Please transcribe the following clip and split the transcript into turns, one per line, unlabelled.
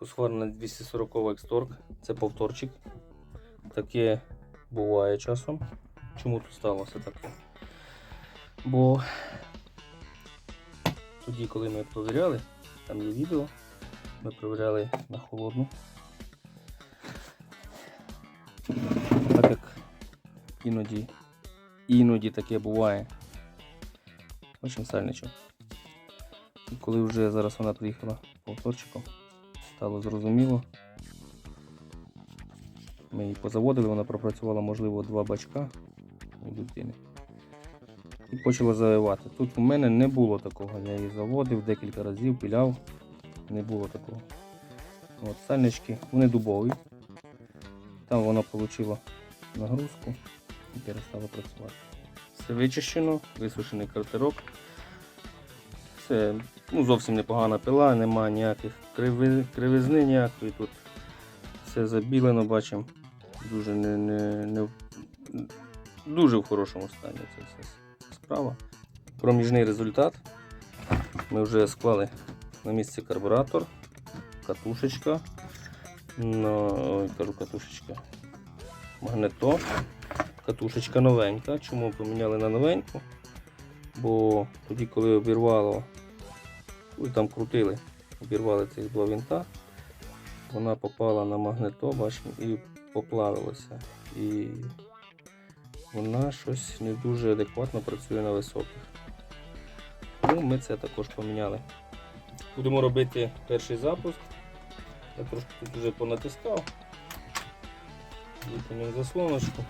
Husqvarna 240 ексторг. Це повторчик. Таке буває часом. Чому тут сталося таке? Бо тоді, коли ми провіряли, там є відео, ми провіряли на холодну. Так як іноді, іноді таке буває. Очень сальничок. І коли вже зараз вона приїхала повторчиком, стало зрозуміло. Ми її позаводили, вона пропрацювала, можливо, два бачка у дитини. І почала завивати. Тут у мене не було такого. Я її заводив декілька разів, піляв. Не було такого. От, сальнички, вони дубові. Там вона отримала нагрузку і перестала працювати. Все вичищено, висушений картерок. Це ну, зовсім непогана пила, немає ніяких криви, кривизни ніякої тут. Все забілено, бачимо. Дуже не, не, не дуже в хорошому стані це все справа. Проміжний результат. Ми вже склали на місці карбуратор, катушечка. Ну, ой, кажу катушечка. Магнето. Катушечка новенька. Чому поміняли на новеньку? Бо тоді, коли обірвало, ну, там крутили, обірвали цих два винта, вона попала на магнето, і поплавилася. І вона щось не дуже адекватно працює на високих. Тому ми це також поміняли. Будемо робити перший запуск. Я трошки тут вже понатискав. Витягнемо заслоночку.